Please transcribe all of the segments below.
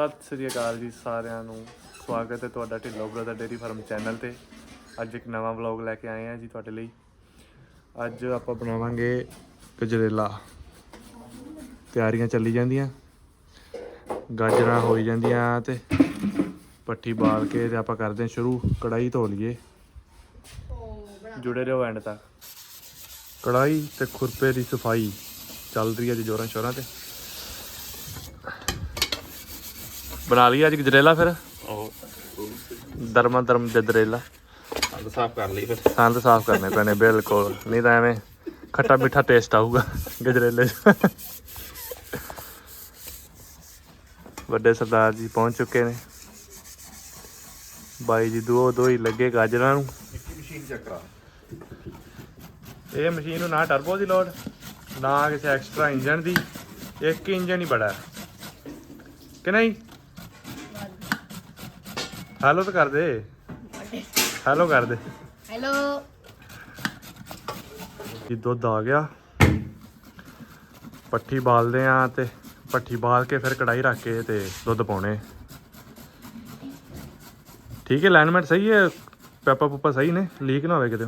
ਸਤਿ ਸ੍ਰੀ ਅਕਾਲ ਜੀ ਸਾਰਿਆਂ ਨੂੰ। ਸਵਾਗਤ ਹੈ ਤੁਹਾਡਾ Dhillon brother dairy farm channel ਤੇ। ਅੱਜ ਇੱਕ ਨਵਾਂ ਵਲੌਗ ਲੈ ਕੇ ਆਏ ਹਾਂ ਜੀ ਤੁਹਾਡੇ ਲਈ। ਅੱਜ ਆਪਾਂ ਬਣਾਵਾਂਗੇ ਗਜਰੇਲਾ। ਤਿਆਰੀਆਂ ਚੱਲੀ ਜਾਂਦੀਆਂ। ਗਾਜਰਾਂ ਹੋਈ ਜਾਂਦੀਆਂ ਤੇ ਪੱਠੀ ਬਾਲ ਕੇ ਤੇ ਆਪਾਂ ਕਰਦੇ ਹਾਂ ਸ਼ੁਰੂ। ਕੜਾਈ ਧੋ ਲਈਏ। ਜੁੜੇ ਰਹੋ ਐਂਡ ਤੱਕ। ਕੜਾਈ ਤੇ ਖੁਰਪੇ ਦੀ ਸਫ਼ਾਈ ਚੱਲ ਰਹੀ ਹੈ ਜੀ ਜੋਰਾਂ ਸ਼ੋਰਾਂ ਤੇ। ਬਣਾ ਲਈ ਅੱਜ ਗਜਰੇਲਾ ਫਿਰ। ਉਹ ਦਰਮਾ ਦਰਮ ਗਜਰੇਲਾ ਅੰਦ ਸਾਫ਼ ਕਰ ਲਈ ਫਿਰ। ਸੰਦ ਸਾਫ਼ ਕਰਨੇ ਪੈਣੇ ਬਿਲਕੁਲ ਨਹੀਂ ਤਾਂ ਐਵੇਂ ਖੱਟਾ ਮਿੱਠਾ ਟੇਸਟ ਆਊਗਾ ਗਜਰੇਲੇ 'ਚ। ਵੱਡੇ ਸਰਦਾਰ ਜੀ ਪਹੁੰਚ ਚੁੱਕੇ ਨੇ। ਬਾਈ ਜੀ ਦੋ ਦੋ ਹੀ ਲੱਗੇ ਗਾਜਰਾਂ ਨੂੰ। ਮਸ਼ੀਨ ਚੈੱਕ ਕਰਾ ਇਹ ਮਸ਼ੀਨ ਨੂੰ ਨਾ ਟਰਬੋ ਦੀ ਲੋਡ ਨਾ ਕਿਸੇ ਐਕਸਟਰਾ ਇੰਜਨ ਦੀ। ਇੱਕ ਇੰਜਨ ਹੀ ਬੜਾ। ਹੈ ਕਿ ਨਹੀਂ? ਹੈਲੋ ਤਾਂ ਕਰ ਦੇ। ਹੈਲੋ ਕਰ ਦੇ। ਹੈਲੋ ਜੀ ਦੁੱਧ ਆ ਗਿਆ। ਪੱਠੀ ਬਾਲਦੇ ਆ ਤੇ ਪੱਠੀ ਬਾਲ ਕੇ ਫਿਰ ਕੜਾਈ ਰੱਖ ਕੇ ਤੇ ਦੁੱਧ ਪਾਉਣੇ। ਠੀਕ ਹੈ ਅਲਾਈਨਮੈਂਟ ਸਹੀ ਹੈ? ਪੈਪਾ ਪੁੱਪਾ ਸਹੀ ਨੇ? ਲੀਕ ਨਾ ਹੋਵੇ ਕਿਤੇ।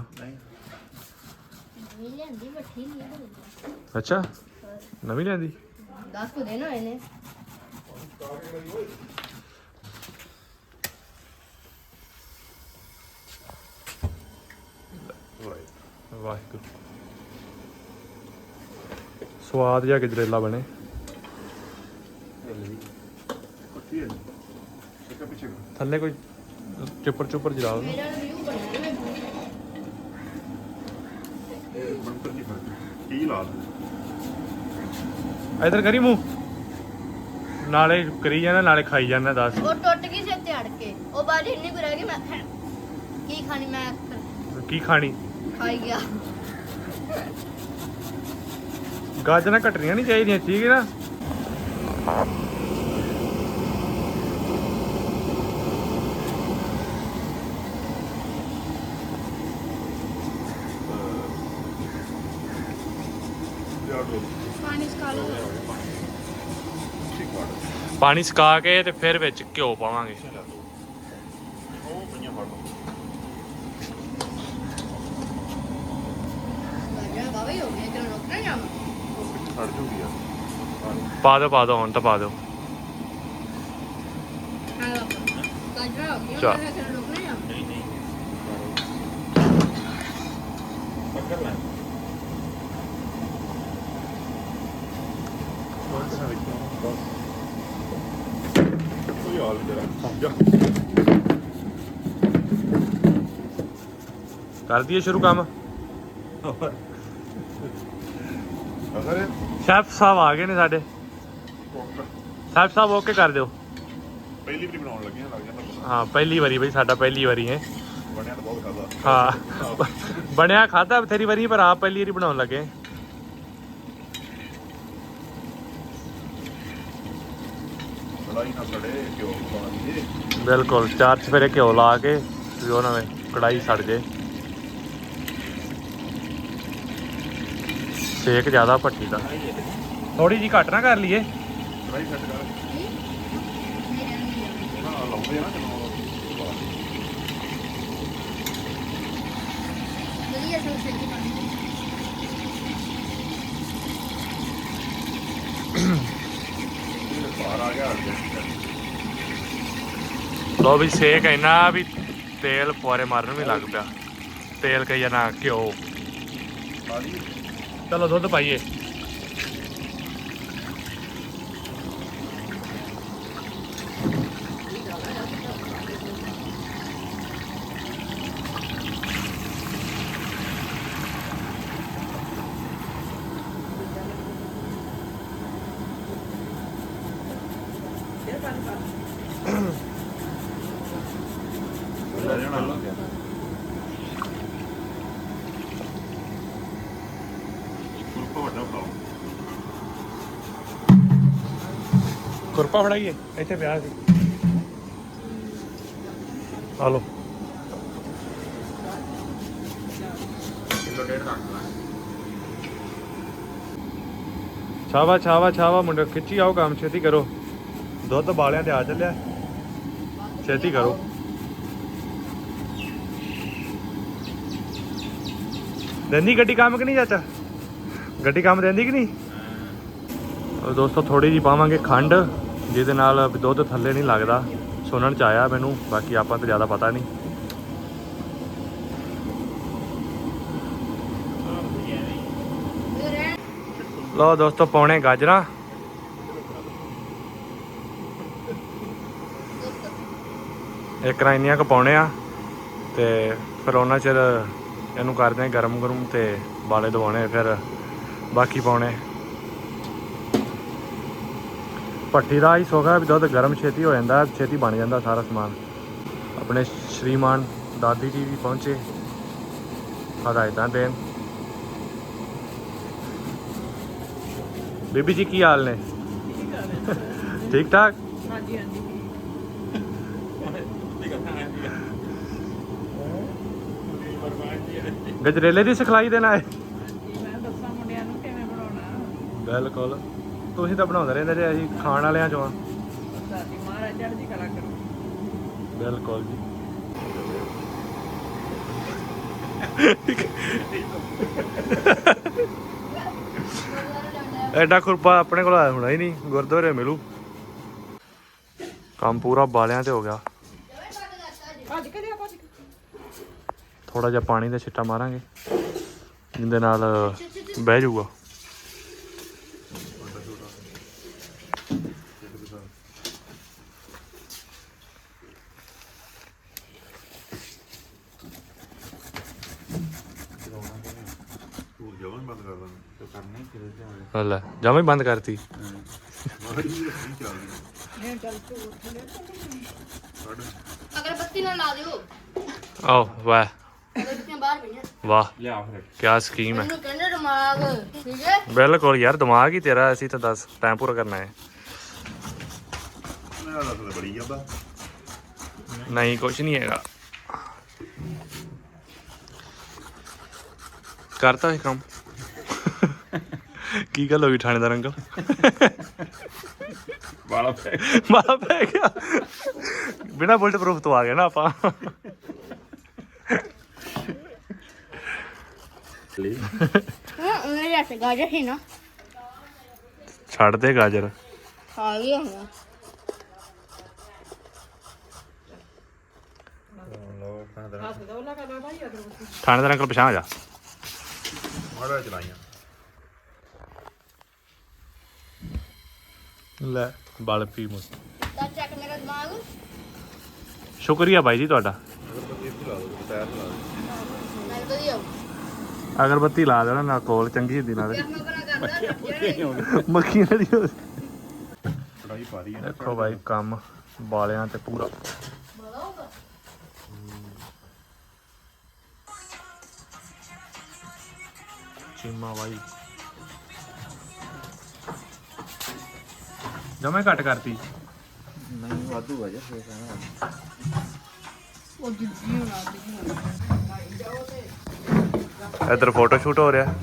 ਅੱਛਾ। ਨਵੀਂ ਲੈਂਦੀ 10 ਕੁ ਦਿਨ ਹੋਏ ਵਾਹਿਗੁਰੂ। ਸਵਾਦ ਜਿਹਾ ਗਜਰੇਲਾ ਬਣੇ। ਥੱਲੇ ਕੋਈ ਚੁੱਪਰ ਚੁੱਪਰ ਜਲਾ ਲਓ ਇਧਰ ਕਰੀ ਮੂੰਹ। ਨਾਲੇ ਕਰੀ ਜਾਣਾ ਨਾਲੇ ਖਾਈ ਜਾਣਾ ਦੱਸ। ਉਹ ਟੁੱਟ ਗਈ ਸੀ ਤੇ ਅੜ ਕੇ ਉਹ ਬਾਅਦ ਇੰਨੀ ਕੁ ਰਹਿ ਗਈ ਮੈਂ ਕੀ ਖਾਣੀ ਮੈਂ ਕੀ ਖਾਣੀ? ਖਾਈ ਗਿਆ। ਗਾਜਰਾਂ ਘਟਣੀਆਂ ਨਹੀਂ ਚਾਹੀਦੀਆਂ ਠੀਕ ਹੈ ਨਾ ਪਾਣੀ ਸੁਕਾ ਕੇ ਤੇ ਫਿਰ ਵਿੱਚ ਘਿਓ ਪਾਵਾਂਗੇ ਉਹ ਪਈਆਂ ਫੜ ਲਓ ਗਾਜਾ ਬਾਬਾ ਹੀ ਹੋ ਗਿਆ ਜਦੋਂ ਰੋਕਣਾ ਜਾਵਾਂ ਫੜ ਜੂਗੀ ਯਾਰ। ਪਾ ਦਿਓ ਪਾ ਦਿਓ ਹੁਣ ਤਾਂ ਪਾ ਦਿਓ। ਹਾਂ ਬਾਬਾ ਗਾਜਾ ਹੋ ਗਿਆ ਚੱਲ। ਮੈਂ ਜਦੋਂ ਰੋਕਣਾ ਜਾਵਾਂ ਨਹੀਂ ਨਹੀਂ। ਪਕੜ ਲੈ। ਕੋਈ ਹਾਲ ਨਹੀਂ ਤੇਰਾ। ਸਮਝਾ ਕਰ ਦਈਏ ਸ਼ੁਰੂ ਕੰਮ? ਸ਼ੈਫ ਸਾਹਿਬ ਆ ਗਏ ਨੇ ਸਾਡੇ। ਸ਼ੈਫ ਸਾਹਿਬ ਓਕੇ ਕਰ ਦਿਓ। ਪਹਿਲੀ ਵਾਰੀ ਬਣਾਉਣ ਲੱਗੇ ਹਾਂ ਲੱਗ ਜਾਂਦਾ। ਹਾਂ ਪਹਿਲੀ ਵਾਰੀ ਬਈ ਸਾਡਾ ਪਹਿਲੀ ਵਾਰੀ ਹੈ। ਬਣਿਆ ਤਾਂ ਬਹੁਤ ਖਾਦਾ ਹਾਂ ਬਣਿਆ ਖਾਦਾ ਬਥੇਰੀ ਵਾਰੀ ਪਰ ਆਪ ਪਹਿਲੀ ਵਾਰੀ ਬਣਾਉਣ ਲੱਗੇ। ਬਿਲਕੁਲ ਚਾਰ ਚਫੇਰੇ ਘਿਓ ਲਾ ਕੇ ਵੀ ਉਹ ਨਵੇਂ ਕੜਾਈ ਸੜ ਜੇ। ਸੇਕ ਜ਼ਿਆਦਾ ਭੱਟੀ ਦਾ। ਥੋੜੀ ਜੀ ਘੱਟ ਨਾ ਕਰ ਲਈਏ। ਕਰ ਲਾਉਂਦੇ ਨਾ ਵਧੀਆ ਅੱਗੇ ਲੋ ਵੀ ਸੇਕ ਇੰਨਾ ਵੀ ਤੇਲ ਪੁਆਰੇ ਮਾਰਨ ਵੀ ਲੱਗ ਪਿਆ। ਤੇਲ ਕਈ ਨਾ ਘਿਓ। ਚਲੋ ਦੁੱਧ ਪਾਈਏ ਕੁਰਪਾ ਫੜਾਈਏ ਇੱਥੇ ਪਿਆ ਸੀ। ਆ ਲੋ ਕਿਲੋ ਡੇਢ ਰੱਖ ਲੈ ਛਾਵਾ ਛਾਵਾ ਛਾਵਾ ਮੁੰਡੇ ਖਿੱਚੀ ਆਓ ਕੰਮ ਛੇਤੀ ਕਰੋ। ਦੁੱਧ ਬਾਲਿਆਂ ਤੇ ਆ ਚੱਲਿਆ। ਛੇਤੀ ਕਰੋ। ਦਿੰਦੀ ਗੱਡੀ ਕੰਮ ਕਿ ਨਹੀਂ ਚਾਚਾ? ਗੱਡੀ ਕੰਮ ਦਿੰਦੀ ਕਿ ਨਹੀਂ? ਦੋਸਤੋ ਥੋੜੀ ਜੀ ਪਾਵਾਂਗੇ ਖੰਡ। ਜਿਹਦੇ ਨਾਲ ਦੁੱਧ ਥੱਲੇ ਨਹੀਂ ਲੱਗਦਾ, ਸੁਣਨ ਚ ਆਇਆ ਮੈਨੂੰ, ਬਾਕੀ ਆਪਾਂ ਤਾਂ ਜ਼ਿਆਦਾ ਪਤਾ ਨਹੀਂ। ਲੋ ਦੋਸਤੋ ਪਾਉਣੇ ਗਾਜਰਾਂ। ਇੱਕ ਰਾਂ ਇੰਨੀਆਂ ਕੁ ਪਾਉਣੇ ਆ, ਤੇ ਫਿਰ ਉਹਨਾਂ ਚਿਰ ਇਹਨੂੰ ਕਰਦੇ ਆ ਗਰਮ ਗਰਮ ਤੇ ਬਾਲੇ ਦਵਾਉਣੇ, ਫਿਰ ਬਾਕੀ ਪਾਉਣੇ। ਭੱਠੀ ਦਾ ਹੀ ਸੋਗਾ ਵੀ ਦੁੱਧ ਗਰਮ ਛੇਤੀ ਹੋ ਜਾਂਦਾ ਛੇਤੀ ਬਣ ਜਾਂਦਾ ਸਾਰਾ ਸਮਾਨ। ਆਪਣੇ ਸ਼੍ਰੀਮਾਨ ਦਾਦੀ ਜੀ ਵੀ ਪਹੁੰਚੇ। ਹਦਾਇਤਾਂ ਦੇਣ। ਬੀਬੀ ਜੀ ਕੀ ਹਾਲ ਨੇ? ਠੀਕ ਠਾਕ? ਹਾਂਜੀ ਹਾਂਜੀ। ਗਜਰੇਲੇ ਦੀ ਸਿਖਲਾਈ ਦੇਣਾ ਹੈ ਮੈਂ ਦੱਸਾਂ ਮੁੰਡਿਆਂ ਨੂੰ ਕਿਵੇਂ ਬਣਾਉਣਾ। ਬਿਲਕੁਲ। ਤੁਸੀਂ ਤਾਂ ਬਣਾਉਂਦੇ ਰਹਿੰਦੇ ਜੇ, ਅਸੀਂ ਖਾਣ ਵਾਲਿਆਂ ਚੋਂ। ਆ ਸਾਡੀ ਮਹਾਰਾਜ ਚੜ੍ਹਦੀ ਕਲਾ ਕਰੋ ਬਿਲਕੁਲ ਜੀ। ਐਡਾ ਖੁਰਪਾ ਆਪਣੇ ਕੋਲ ਆਇਆ ਹੋਣਾ ਹੀ ਨਹੀਂ, ਗੁਰਦੁਆਰੇ ਮਿਲੂ। ਕੰਮ ਪੂਰਾ ਬਾਲਿਆਂ ਤੇ ਹੋ ਗਿਆ। ਥੋੜਾ ਜਿਹਾ ਪਾਣੀ ਦਾ ਛਿੱਟਾ ਮਾਰਾਂਗੇ ਜਿੰਦੇ ਨਾਲ ਬਹਿ ਜਾਊਗਾ। ਤੇ ਹੀ ਲੈ ਜਮਾਂ ਹੀ ਬੰਦ ਕਰਤੀ। ਮਾਰੀ ਜੀ ਨਹੀਂ ਚੱਲਦੀ ਨਹੀਂ ਚੱਲ ਤੂੰ ਉੱਠ ਲੈ ਕੱਢ ਅਗਰਬੱਤੀ ਨਾਲ ਲਾ ਦਿਓ। ਆਓ ਵਾਹ। ਅਗਰਬੱਤੀਆਂ ਬਾਹਰ ਪਈਆਂ। ਵਾਹ। ਲਿਆ ਫਿਰ। ਕੀ ਸਕੀਮ ਹੈ। ਮੈਨੂੰ ਕਹਿੰਦੇ ਦਿਮਾਗ ਠੀਕ ਹੈ? ਬਿਲਕੁਲ ਯਾਰ ਦਿਮਾਗ ਹੀ ਤੇਰਾ ਅਸੀਂ ਤਾਂ ਦੱਸ ਟਾਈਮ ਪੂਰਾ ਕਰਨਾ ਹੈ। ਮੇਰਾ ਦੱਸ ਤਾਂ ਬੜੀ ਜਾਂਦਾ ਨਹੀਂ ਕੁਝ ਨਹੀਂ ਹੈਗਾ। ਕਰਤਾ ਇਹ ਕੰਮ। ਕੀ ਗੱਲ ਹੋ ਗਈ ਥਾਣੇਦਾਰ ਅੰਕਲ ਵਾਲਾ ਪੈ ਮਾਰਾ ਪੈ ਗਿਆ। ਬਿਨਾ ਬੁਲਟ ਪ੍ਰੂਫ ਤੋਂ ਆ ਗਏ ਨਾ ਆਪਾਂ। ਲਈ ਹਾਂ ਮੇਰੇ ਜੈਸੇ ਗਾਜਰ ਸੀ ਨਾ। ਛੱਡ ਦੇ ਗਾਜਰ। ਖਾ ਗਿਆ ਹੁਣ। ਥਾਣੇਦਾਰ ਅੰਕਲ ਪਛਾਣ ਜਾ। ਮਾੜਾ ਚਲਾਈਆਂ। ਲੈ। ਬਲ ਪੀ ਮੁਸ ਤਾਂ ਚੱਕ ਮੇਰਾ ਦਿਮਾਗ। ਸ਼ੁਕਰੀਆ ਬਾਈ ਜੀ ਤੁਹਾਡਾ। ਨਾਲ ਵਧੀਆ। ਅਗਰਬੱਤੀ ਲਾ ਦੇਣਾ ਨਾ ਕੋਲ ਚੰਗੀ ਹੁੰਦੀ ਨਾਲੇ। ਮੈਂ ਬਣਾ ਕਰਦਾ ਮੱਖੀਆਂ ਦੀ ਹੋ- ਕੜਾਈ ਪਾ ਰਹੀ ਹੈ ਦੇਖੋ ਬਾਈ ਕੰਮ ਬਾਲਿਆਂ ਤੇ ਪੂਰਾ। ਬੋਲੋਗਾ ਚੀਮਾ ਬਾਈ। ਜਮੇ ਘੱਟ ਕਰਤੀ। ਨਹੀਂ ਵਾਧੂ ਵਜਾ ਫੇਰ ਕਹਿਣਾ ਉਹ ਜਿੱਦੀ ਹੋਣਾ ਦੀ ਇੱਧਰ ਫੋਟੋ ਸ਼ੂਟ ਹੋ ਰਿਹਾ।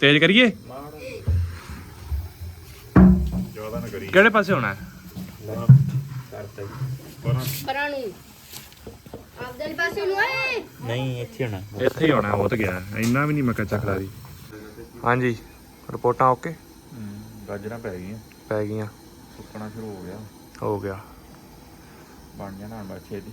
ਤੇਜ਼ ਕਰੀਏ? ਜ਼ਿਆਦਾ ਨਾ ਕਰੀ ਕਿਹੜੇ ਪਾਸੇ ਹੋਣਾ? ਹੈ? ਜੀ ਪਰਾਂ ਨੂੰ। ਆਪਦੇ ਪਾਸੇ ਨੂੰ ਆਏ। ਨਹੀਂ ਇੱਥੇ ਹੋਣਾ। ਇੱਥੇ ਹੀ ਹੋਣਾ ਉਹ ਤਾਂ ਗਿਆ। ਇੰਨਾ ਵੀ ਨਹੀਂ ਮੈਂ ਕੱਚਾ ਖਿਲਾਰੀ ਹਾਂਜੀ ਰਿਪੋਰਟਾਂ ਓਕੇ? ਗਾਜਰਾਂ ਪੈ ਗਈਆਂ। ਪੈ ਗਈਆਂ। ਸੁੱਕਣਾ ਸ਼ੁਰੂ ਹੋ ਗਿਆ। ਹੋ ਗਿਆ। ਬਣ ਜਾਣਾ ਹੁਣ ਬਸ ਛੇਤੀ।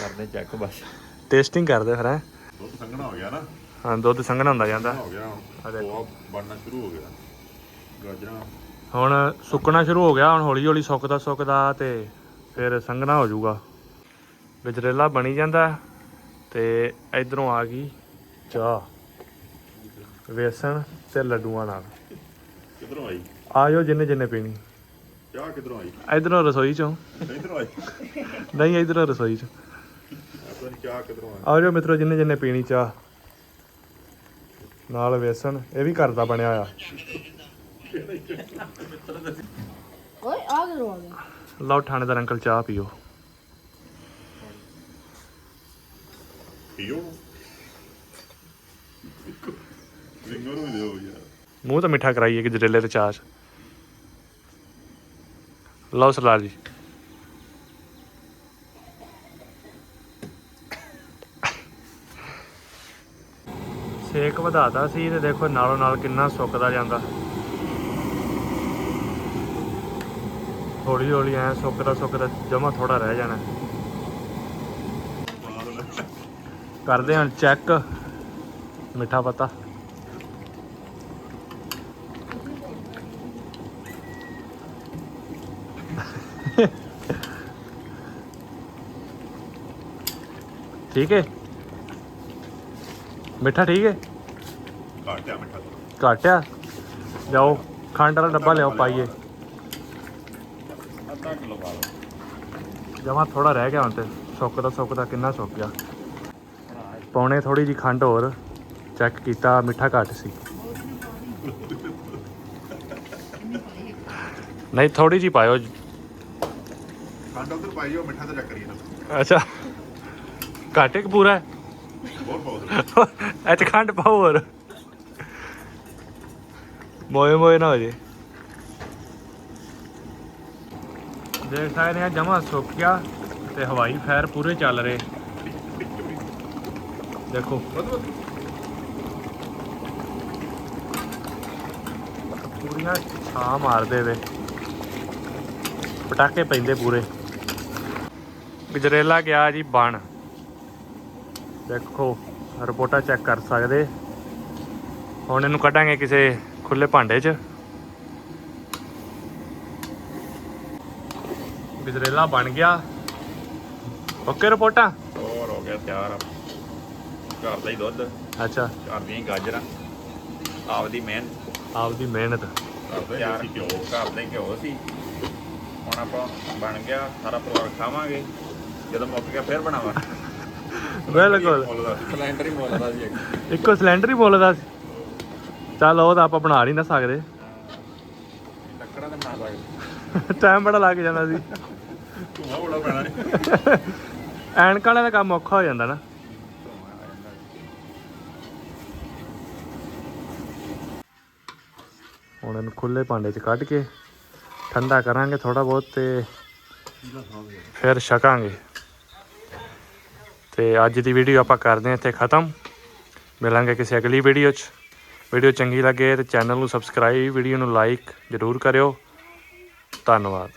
ਕਰਦੇ ਚੈੱਕ ਬਸ। ਟੇਸਟਿੰਗ ਕਰਦੇ ਫਿਰ ਹੈ? ਦੁੱਧ ਸੰਘਣਾ ਹੋ ਗਿਆ ਨਾ। ਹਾਂ ਦੁੱਧ ਸੰਘਣਾ ਹੁੰਦਾ ਜਾਂਦਾ। ਹੋ ਗਿਆ ਆ ਦੇਖੋ। ਉਹ ਬਣਨਾ ਸ਼ੁਰੂ ਹੋ ਗਿਆ। ਗਾਜਰਾਂ। ਹੁਣ ਸੁੱਕਣਾ ਸ਼ੁਰੂ ਹੋ ਗਿਆ ਹੁਣ ਹੌਲੀ ਹੌਲੀ ਸੁੱਕਦਾ ਸੁੱਕਦਾ ਤੇ ਫਿਰ ਸੰਘਣਾ ਹੋ ਜਾਊਗਾ। ਗਜਰੇਲਾ ਬਣੀ ਜਾਂਦਾ ਤੇ ਇਧਰੋਂ ਆ ਗਈ ਚਾਹ ਵੇਸਣ ਤੇ ਲੱਡੂਆਂ ਨਾਲ। ਕਿਧਰੋਂ ਆਈ? ਆਇਓ ਜਿੰਨੇ ਜਿੰਨੇ ਪੀਣੀ। ਚਾਹ ਕਿਧਰੋਂ ਆਈ? ਇਧਰੋਂ ਰਸੋਈ ਚੋਂ। ਇਧਰੋਂ ਆਈ? ਨਹੀਂ ਇਧਰੋਂ ਰਸੋਈ ਚੋਂ। ਆਪਣੀ ਚਾਹ ਕਿਧਰੋਂ ਆਈ। ਆਜੋ ਮਿੱਤਰੋ ਜਿੰਨੇ ਜਿੰਨੇ ਪੀਣੀ ਚਾਹ। ਨਾਲ ਵੇਸਣ ਇਹ ਵੀ ਘਰ ਦਾ ਬਣਿਆ ਆ ਓਏ ਆ ਗਿਆ? ਲਓ ਥਾਣੇਦਾਰ ਅੰਕਲ ਚਾਹ ਪੀਓ। ਪੀਓ ਰਿੰਗੋ ਵੀ ਦਿਓ ਯਾਰ ਮੂੰਹ ਤਾਂ ਮਿੱਠਾ ਕਰਾਈਏ ਗਜਰੇਲੇ ਤੇ ਚਾਰ। ਲਓ ਸਰਦਾਰ ਜੀ। ਸੇਕ ਵਧਾਤਾ ਸੀ ਤੇ ਦੇਖੋ ਨਾਲੋਂ ਨਾਲ ਕਿੰਨਾ ਸੁੱਕਦਾ ਜਾਂਦਾ। ਹੌਲੀ ਹੌਲੀ ਐ ਸੁੱਕਦਾ ਸੁੱਕਦਾ ਜਮਾ ਥੋੜਾ ਰਹਿ ਜਾਣਾ। ਕਰਦੇ ਹਾਂ ਚੈੱਕ ਮਿੱਠਾ ਪਤਾ। ਠੀਕ ਹੈ ਮਿੱਠਾ ਠੀਕ ਹੈ ਘਾਟਿਆ ਮਿੱਠਾ ਘੱਟ ਆ ਜਾਓ ਖੰਡ ਵਾਲਾ ਡੱਬਾ ਲਿਆਓ ਪਾਈਏ। ਅੱਧਾ ਕਿਲੋ ਪਾ ਲਓ। ਜਮਾ ਥੋੜਾ ਰਹਿ ਗਿਆ ਹੁਣ ਤੇ ਸੁੱਕਦਾ ਸੁੱਕਦਾ ਕਿੰਨਾ ਸੁੱਕ ਗਿਆ। ਪੌਣੇ ਥੋੜੀ ਜੀ ਖੰਡ ਹੋਰ ਚੈੱਕ ਕੀਤਾ ਮਿੱਠਾ ਘੱਟ ਸੀ। ਨਹੀਂ ਥੋੜੀ ਜੀ ਪਾਇਓ। ਖੰਡ ਉਧਰ ਪਾਈ ਜਾਓ ਮਿੱਠਾ ਤਾਂ ਨਾ। ਅੱਛਾ। ਘੱਟ ਇੱਕ ਪੂਰਾ ਹੈ? ਬਹੁਤ ਬਹੁਤ। ਇਹ ਚ ਖੰਡ ਪਾਓ ਹੋਰ। ਮੋਏ ਮੋਏ ਨਾ ਹੋ ਜੇ। ਦੇਖ ਸਕਦੇ ਆ ਜਮਾ ਸੁੱਕ ਗਿਆ ਤੇ ਹਵਾਈ ਫਾਇਰ ਪੂਰੇ ਚੱਲ ਰਹੇ। ਦੇਖੋ ਪੂਰੀਆਂ ਛਾਂ ਮਾਰਦੇ ਵੇ। ਪਟਾਕੇ ਪੈਂਦੇ ਪੂਰੇ। ਗਜਰੇਲਾ ਗਿਆ ਜੀ ਬਣ। ਦੇਖੋ, ਰਿਪੋਰਟਾਂ ਚੈੱਕ ਕਰ ਸਕਦੇ। ਹੁਣ ਇਹਨੂੰ ਕੱਢਾਂਗੇ ਕਿਸੇ ਖੁੱਲੇ ਭਾਂਡੇ 'ਚ। ਗਜਰੇਲਾ ਬਣ ਗਿਆ। ਓਕੇ ਰਿਪੋਰਟਾਂ? ਹੋਰ ਹੋ ਗਿਆ ਤਿਆਰ। ਘਰ ਦਾ ਹੀ ਦੁੱਧ। ਅੱਛਾ। ਘਰ ਦੀਆਂ ਹੀ ਗਾਜਰਾਂ। ਆਪਦੀ ਮਿਹਨਤ। ਆਪਦੀ ਮਿਹਨਤ ਤਿਆਰ ਘਿਓ ਘਰ ਦਾ ਹੀ ਘਿਓ ਸੀ ਹੁਣ ਆਪਾਂ ਬਣ ਗਿਆ ਸਾਰਾ ਪਰਿਵਾਰ ਖਾਵਾਂਗੇ। ਜਦੋਂ ਮੁੱਕ ਗਿਆ ਫਿਰ ਬਣਾਵਾਂਗੇ। ਬਿਲਕੁਲ। ਸਿਲੰਡਰ ਹੀ ਮੁੱਲ ਦਾ ਜੀ ਇੱਕੋ ਸਿਲੰਡਰ ਹੀ ਬੋਲਦਾ ਸੀ। ਚੱਲ ਉਹ ਤਾਂ ਆਪਾਂ ਬਣਾ ਨਹੀਂ ਨਾ ਸਕਦੇ। ਲੱਕੜਾਂ ਦੇ ਬਣਾ ਸਕਦੇ। ਟਾਈਮ ਬੜਾ ਲੱਗ ਜਾਂਦਾ ਸੀ। ਧੂਆ ਬੜਾ ਪੈਣਾ। ਨਹੀਂ ਐਨਕਾਂ ਵਾਲੇ ਦਾ ਕੰਮ ਔਖਾ ਹੋ ਜਾਂਦਾ ਨਾ। ਹੁਣ ਇਹਨੂੰ ਖੁੱਲੇ ਭਾਂਡੇ 'ਚ ਕੱਢ ਕੇ ਠੰਡਾ ਕਰਾਂਗੇ ਥੋੜਾ ਬਹੁਤ ਤੇ ਫਿਰ ਛਕਾਂਗੇ। ਤੇ ਅੱਜ ਦੀ ਵੀਡੀਓ ਆਪਾਂ ਕਰਦੇ ਹਾਂ ਇੱਥੇ ਖਤਮ। ਮਿਲਾਂਗੇ ਕਿਸੇ ਅਗਲੀ ਵੀਡੀਓ 'ਚ। ਵੀਡੀਓ ਚੰਗੀ ਲੱਗੇ ਤੇ ਚੈਨਲ ਨੂੰ ਸਬਸਕ੍ਰਾਈਬ ਵੀਡੀਓ ਨੂੰ ਲਾਈਕ ਜ਼ਰੂਰ ਕਰਿਓ। ਧੰਨਵਾਦ।